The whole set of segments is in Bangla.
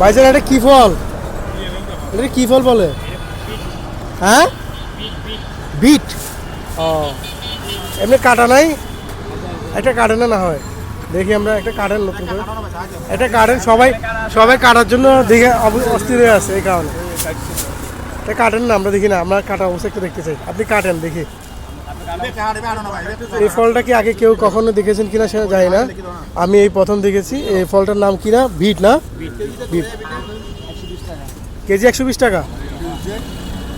ভাইজান এটা কি ফল? এটা কি ফল বলে? হ্যাঁ? বিট। ও। এমনি কাটা নাই? একটা কাটে না না হয়। দেখি আমরা, একটা কাটেন নতুন করে। একটা কাটেন সবাই সবাই কাটার জন্য দেখে অস্থির হয়ে আছে এই কারণে। এটা কাটেন না, আমরা দেখি না, আমরা কাটা অবস্থা একটু দেখতে চাই। আপনি কাটেন, দেখি। এই ফলটা কি আগে কেউ কখনো দেখেছেন কিনা সেটা জানি না। আমি এই প্রথম দেখেছি। এই ফলটার নাম কিনা ভিট না? বিট। কেজি একশো বিশ টাকা?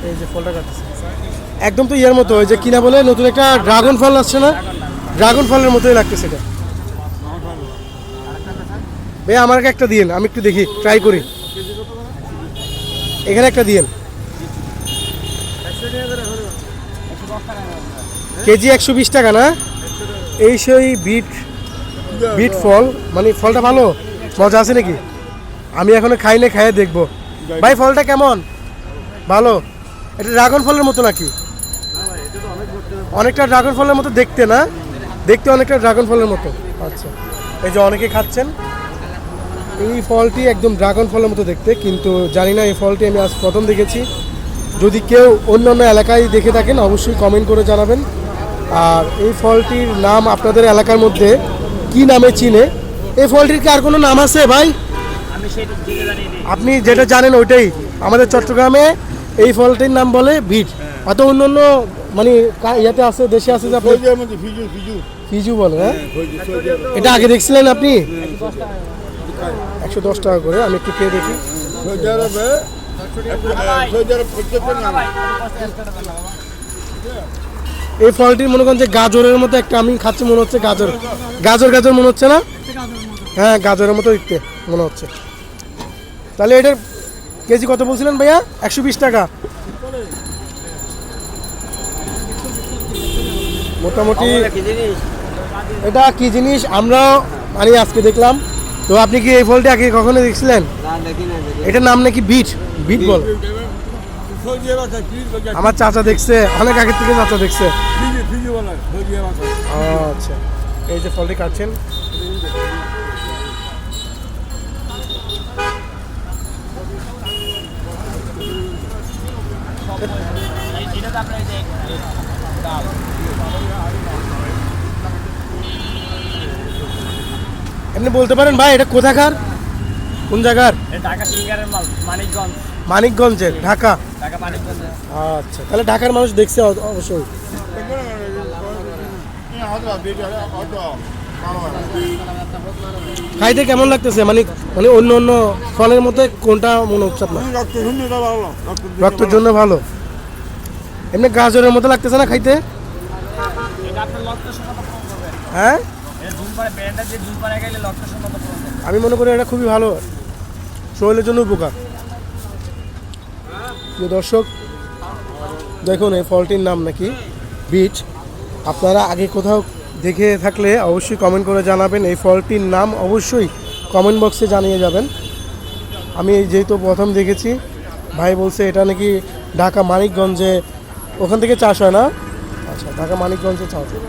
এই যে ফলটা কাটতেছে। একদম তো ইয়ের মতো যে কিনা বলে, নতুন একটা ড্রাগন ফল আসছে না? ড্রাগন ফলের মতোই লাগতেছে এটা। ভাই, আমাকে একটা দিয়েন, আমি একটু দেখি, ট্রাই করি। এখানে একটা দিয়েন। কেজি একশো বিশ টাকা না? এই সেই বিট বিট ফল। মানে ফলটা ভালো? মজা আছে নাকি? আমি এখনও খাই না খাইয়ে দেখব। ভাই, ফলটা কেমন? ভালো? এটা ড্রাগন ফলের মতো নাকি? অনেকটা ড্রাগন ফলের মতো দেখতে না? দেখতে অনেকটা ড্রাগন ফলের মতো। আচ্ছা। এই যে অনেকে খাচ্ছেন। এই ফলটি একদম ড্রাগন ফলের মতো দেখতে, কিন্তু জানি না এই ফলটি আমি আজ প্রথম দেখেছি। যদি কেউ অন্য অন্য এলাকায় দেখে থাকেন, অবশ্যই কমেন্ট করে জানাবেন। আর এই ফলটির নাম আপনাদের এলাকার মধ্যে কি নামে চিনে এই ফলটির কি আর কোনো নাম আছে ভাই আমি সেটা দিতে জানি নি। আপনি যেটা জানেন ওইটাই আমাদের চট্টগ্রামে এই ফলটির নাম বলে ভিট অত অন্য অন্য মানে কা- ইয়াতে আছে দেশে আছে যে আপনি ফিজু ফিজু ফিজু বলে হ্যাঁ এটা আগে দেখছিলেন আপনি একশো দশ টাকা করে আমি একটু খেয়ে দেখি সৌদি আরবে এই ফলটির মনে করেন যে গাজরের মতো একটা আমি খাচ্ছি মনে হচ্ছে গাজর। গাজর গাজর মনে হচ্ছে না? হ্যাঁ গাজরের মতো দেখতে মনে হচ্ছে। তাহলে এটার কেজি কত বলছিলেন ভাইয়া? একশো বিশ টাকা। মোটামুটি এটা কি জিনিস? আমরা মানে আজকে দেখলাম। তো আপনি কি এই ফলটি আগে কখনো দেখছিলেন? এটার নাম নাকি বিট? বিট বল সৌদি আরব আছে ফিজ বলে আমার চাচা দেখছে, অনেক আগে থেকে চাচা দেখছে। আচ্ছা। এই যে ফলটি কাটছেন। এমনি বলতে পারেন ভাই, এটা কোথাকার? কোন জায়গার? ঢাকা সিঙ্গারের মাল মানিকগঞ্জ। মানিকগঞ্জের ঢাকা? ঢাকা মানিকগঞ্জ। আচ্ছা তাহলে ঢাকার মানুষ দেখছে অবশ্যই। খাইতে কেমন লাগতেছে? মানে মানে অন্য অন্য ফলের মধ্যে কোনটা মনে হচ্ছে আপনার? রক্ত রক্তের জন্য ভালো। এমনি গাজরের মতো লাগতেছে না খাইতে? হ্যাঁ? আমি মনে করি এটা খুবই ভালো। শরীরের জন্য উপকার। দর্শক, দেখুন এই ফলটির নাম নাকি বিট আপনারা আগে কোথাও দেখে থাকলে অবশ্যই কমেন্ট করে জানাবেন। এই ফলটির নাম অবশ্যই কমেন্ট বক্সে জানিয়ে যাবেন। আমি যেহেতু প্রথম দেখেছি, ভাই বলছে এটা নাকি ঢাকা মানিকগঞ্জে, ওখান থেকে চাষ হয় না? আচ্ছা ঢাকা মানিকগঞ্জে চাষ হয়।